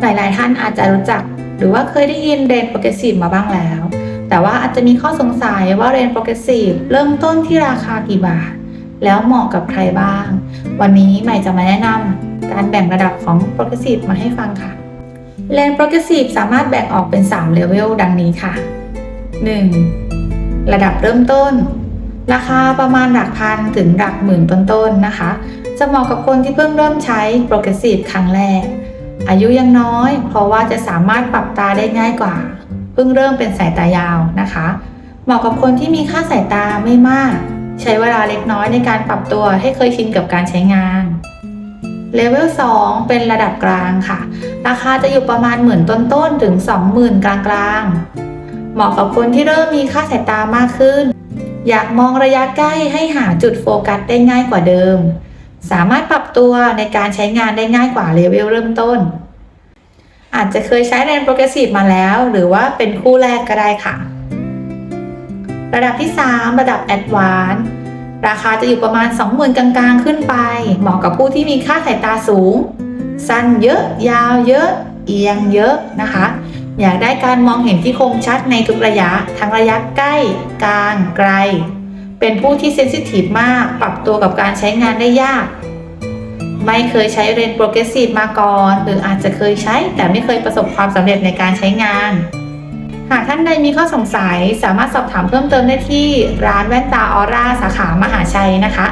หลายๆ ท่านอาจจะรู้จัก หรือว่าเคยได้ยินเรนโปรเกรสซีฟมาบ้างแล้ว แต่ว่าอาจจะมีข้อสงสัยว่าเรนโปรเกรสซีฟเริ่มต้นที่ราคากี่บาท แล้วเหมาะกับใครบ้าง วันนี้ใหม่จะมาแนะนำการแบ่งระดับของโปรเกรสซีฟมาให้ฟังค่ะเรนโปรเกรสซีฟสามารถแบ่งออกเป็น3เลเวลดังนี้ค่ะ 1. ระดับเริ่มต้น ราคาประมาณหลักพันถึงหลักหมื่นต้นๆนะคะ จะเหมาะกับคนที่เพิ่งเริ่มใช้โปรเกรสซีฟครั้งแรก อายุยังน้อย เพราะว่าจะสามารถปรับตาได้ง่ายกว่า เพิ่งเริ่มเป็นสายตายาวนะคะ เหมาะกับคนที่มีค่าสายตาไม่มาก ใช้เวลาเล็กน้อยในการปรับตัวให้เคยชินกับการใช้งานเลเวล2เป็นระดับกลางค่ะ ราคาจะอยู่ประมาณหมื่นต้นๆถึง 20,000 กลางๆ เหมาะกับคนที่เริ่มมีค่าสายตามากขึ้น อยากมองระยะใกล้ให้หาจุดโฟกัสได้ง่ายกว่าเดิม สามารถปรับตัวในการใช้งานได้ง่ายกว่าเลเวลเริ่มต้น อาจจะเคยใช้เรนโปรเกรสซีฟมาแล้ว หรือว่าเป็นคู่แรกก็ได้ค่ะ ระดับที่ 3 ระดับแอดวานซ์ราคาจะอยู่ประมาณ 20,000 กลางๆ ขึ้นไป เหมาะกับผู้ที่มีค่าสายตาสูง สั้นเยอะ ยาวเยอะ เอียงเยอะนะคะ อยากได้การมองเห็นที่คมชัดในทุกระยะ ทั้งระยะใกล้ กลาง ไกล เป็นผู้ที่เซนซิทีฟมาก ปรับตัวกับการใช้งานได้ยาก ไม่เคยใช้เรนโปรเกรสซีฟมาก่อน หรืออาจจะเคยใช้ แต่ไม่เคยประสบความสำเร็จในการใช้งาน หากท่านใดมีข้อสงสัยสามารถสอบถามเพิ่มเติมได้ที่ร้านแว่นตาออร่าสาขามหาชัยนะคะ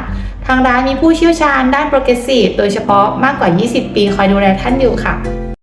ทางร้านมีผู้เชี่ยวชาญด้านโปรเกรสซีฟโดยเฉพาะมากกว่า 20 ปีคอยดูแลท่านอยู่ค่ะ